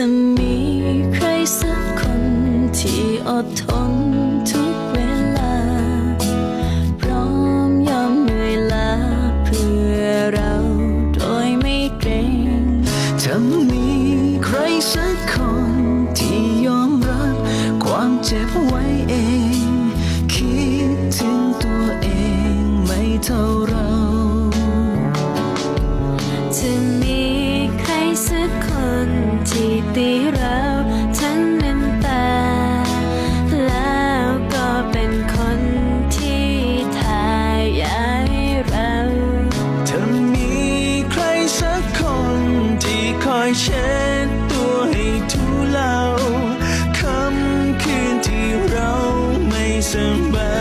จะมีใครสักคนที่อดทนทุกเวลา พร้อมยอมเหนื่อยล้าเพื่อเราโดยไม่เกรงจะมีใครสักคนที่ยอมรับความเจ็บไว้เอง ที่ตีเราทั้งน้ำตา แล้วก็เป็นคนที่ทายยายเราเธอมีใครสักคนที่คอยเช็ดตัวให้ทุเลาคำคืนที่เราไม่สบาย